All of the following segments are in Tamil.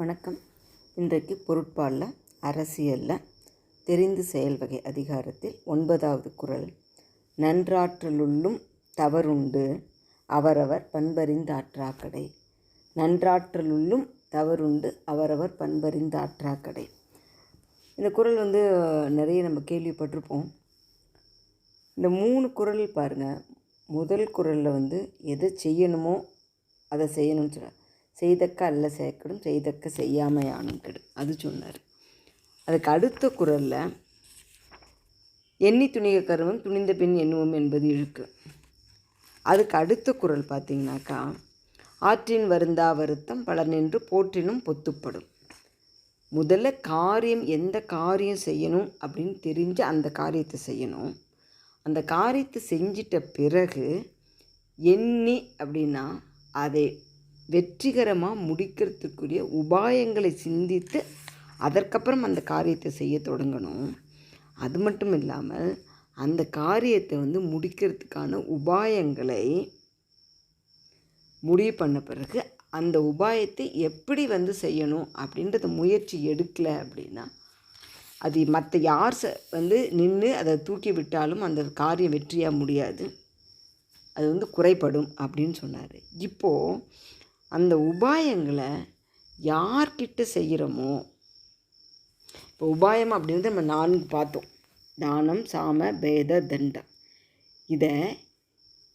வணக்கம். இன்றைக்கு பொருட்பாலில் அரசியலில் தெரிந்து செயல்வகை அதிகாரத்தில் ஒன்பதாவது குறள் நன்றாற்றலுள்ளும் தவறுண்டு அவரவர் பண்பறிந்தாற்றாக்கடை. நன்றாற்றலுள்ளும் தவறுண்டு அவரவர் பண்பறிந்தாற்றாக்கடை. இந்த குறள் வந்து நிறைய நம்ம கேள்விப்பட்டிருப்போம். இந்த மூணு குறள் பாருங்கள் முதல் குறளில் வந்து எதை செய்யணுமோ அதை செய்யணும்னு சொல்கிறார் செய்தக்க அல்ல சேர்க்கணும் செய்தக்க செய்யாமையானும் கெடு. அது சொன்னார். அதுக்கு அடுத்த குரலில் எண்ணி துணிக கருவம் துணிந்த பின் எண்ணுவோம் என்பது இழுக்கு. அதுக்கு அடுத்த குரல் பார்த்தீங்கன்னாக்கா ஆற்றின் வருந்தா வருத்தம் பலர் நின்று போற்றினும் பொத்துப்படும். முதல்ல காரியம் எந்த காரியம் செய்யணும் அப்படின்னு தெரிஞ்சு அந்த காரியத்தை செய்யணும். அந்த காரியத்தை செஞ்சிட்ட பிறகு எண்ணி அப்படின்னா அதை வெற்றிகரமாக முடிக்கிறதுக்குரிய உபாயங்களை சிந்தித்து அதற்கப்புறம் அந்த காரியத்தை செய்ய தொடங்கணும். அது மட்டும் இல்லாமல் அந்த காரியத்தை வந்து முடிக்கிறதுக்கான உபாயங்களை முடிவு பண்ண பிறகு அந்த உபாயத்தை எப்படி வந்து செய்யணும் அப்படின்றத முயற்சி எடுக்கலை அப்படின்னா அது மற்ற யார் ச வந்து நின்று அதை தூக்கி விட்டாலும் அந்த காரியம் வெற்றியாக முடியாது. அது வந்து குறைபடும் அப்படின்னு சொன்னார். இப்போது அந்த உபாயங்களை யார்கிட்ட செய்கிறோமோ இப்போ உபாயம் அப்படின்றது நம்ம நான்கு பார்த்தோம். தானம் சாம பேத தண்டம் இதை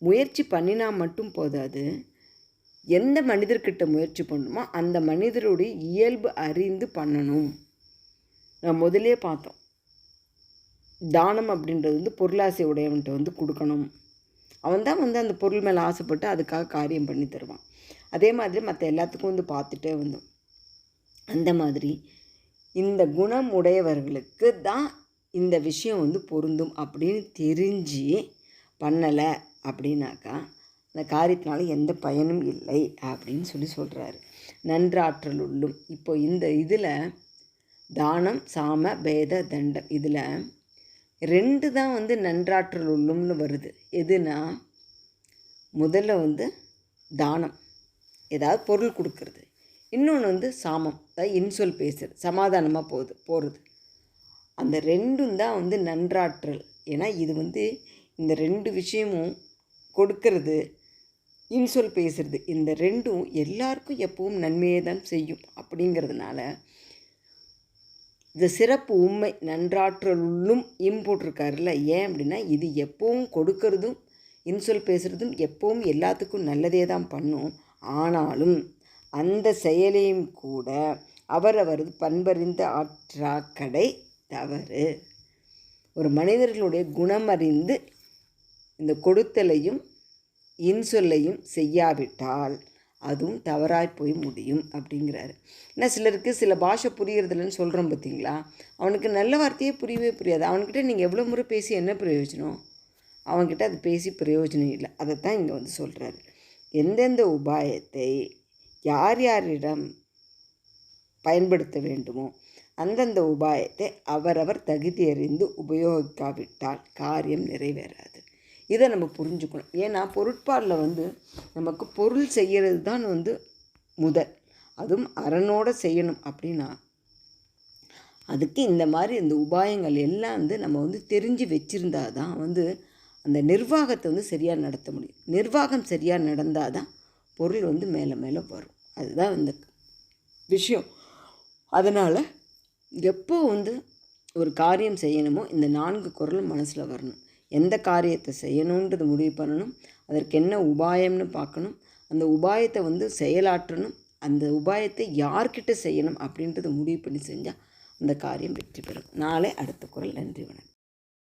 முயற்சி பண்ணினா மட்டும் போதாது எந்த மனிதர்கிட்ட முயற்சி பண்ணணுமோ அந்த மனிதருடைய இயல்பு அறிந்து பண்ணணும். நான் முதலே பார்த்தோம். தானம் அப்படின்றது வந்து பொருளாசை உடையவன்கிட்ட வந்து கொடுக்கணும். அவன் தான் வந்து அந்த பொருள் மேலே ஆசைப்பட்டு அதுக்காக காரியம் பண்ணி தருவான். அதே மாதிரி மற்ற எல்லாத்துக்கும் வந்து பார்த்துட்டே வந்தோம். அந்த மாதிரி இந்த குணம் உடையவர்களுக்கு தான் இந்த விஷயம் வந்து பொருந்தும் அப்படின்னு தெரிஞ்சு பண்ணலை அப்படின்னாக்கா அந்த காரியத்தினால எந்த பயனும் இல்லை அப்படின்னு சொல்லி சொல்கிறாரு நன்றாற்றல் உள்ளும். இப்போ இந்த இதில் தானம் சாம பேத தண்டம் இதில் ரெண்டு தான் வந்து நன்றாற்றல் உள்ளும்னு வருது. எதுனா முதல்ல வந்து தானம். ஏதாவது பொருள் கொடுக்கறது. இன்னொன்று வந்து சாமம். அதாவது இன்சொல் பேசுறது. சமாதானமாக போகுது போகிறது அந்த ரெண்டும் தான் வந்து நன்றாற்றல். ஏன்னா இது வந்து இந்த ரெண்டு விஷயமும் கொடுக்கறது இன்சொல் பேசுறது. இந்த ரெண்டும் எல்லாருக்கும் எப்பவும் நன்மையை தான் செய்யும். அப்படிங்கிறதுனால இந்த சிறப்பு உண்மை நன்றாற்றலுள்ளும் இம்போட்டிருக்காருல்ல ஏன் அப்படின்னா இது எப்பவும் கொடுக்கறதும் இன்சொல் பேசுகிறதும் எப்பவும் எல்லாத்துக்கும் நல்லதே தான் பண்ணும். ஆனாலும் அந்த செயலையும் கூட அவரவரது பண்பறிந்த ஆற்றாக்கடை தவறு. ஒரு மனிதர்களுடைய குணமறிந்து இந்த கொடுத்தலையும் இன்சொல்லையும் செய்யாவிட்டால் அதுவும் தவறாய் போய் முடியும் அப்படிங்கிறாரு. ஏன்னா சிலருக்கு சில பாஷை புரியறதில்லன்னு சொல்கிறோம் பார்த்தீங்களா? அவனுக்கு நல்ல வார்த்தையே புரியவே புரியாது. அவன்கிட்ட நீங்கள் எவ்வளோ முறை பேசி என்ன பிரயோஜனம்? அவன்கிட்ட அது பேசி பிரயோஜனம் இல்லை. அதை தான் இங்கே வந்து சொல்கிறாரு எந்தெந்த உபாயத்தை யார் யாரிடம் பயன்படுத்த வேண்டுமோ அந்தந்த உபாயத்தை அவரவர் தகுதி அறிந்து உபயோகிக்காவிட்டால் காரியம் நிறைவேறாது. இதை நம்ம புரிஞ்சுக்கணும். ஏன்னா பொருட்பாலில் வந்து நமக்கு பொருள் செய்கிறது தான் வந்து முதல். அதுவும் அறனோடு செய்யணும் அப்படின்னா அதுக்கு இந்த மாதிரி இந்த உபாயங்கள் எல்லாம் வந்து நம்ம வந்து தெரிஞ்சு வச்சுருந்தா தான் வந்து அந்த நிர்வாகத்தை வந்து சரியாக நடத்த முடியும். நிர்வாகம் சரியாக நடந்தால் தான் பொருள் வந்து மேலே மேலே வரும். அதுதான் இந்த விஷயம். அதனால் எப்போ வந்து ஒரு காரியம் செய்யணுமோ இந்த நான்கு குரலும் மனசில் வரணும். எந்த காரியத்தை செய்யணுன்றது முடிவு பண்ணணும். அதற்கு என்ன உபாயம்னு பார்க்கணும். அந்த உபாயத்தை வந்து செயலாற்றணும். அந்த உபாயத்தை யார்கிட்ட செய்யணும் அப்படின்றத முடிவு பண்ணி செஞ்சால் அந்த காரியம் வெற்றி பெறும். நாளை அடுத்த குரல். நன்றி வணக்கம்.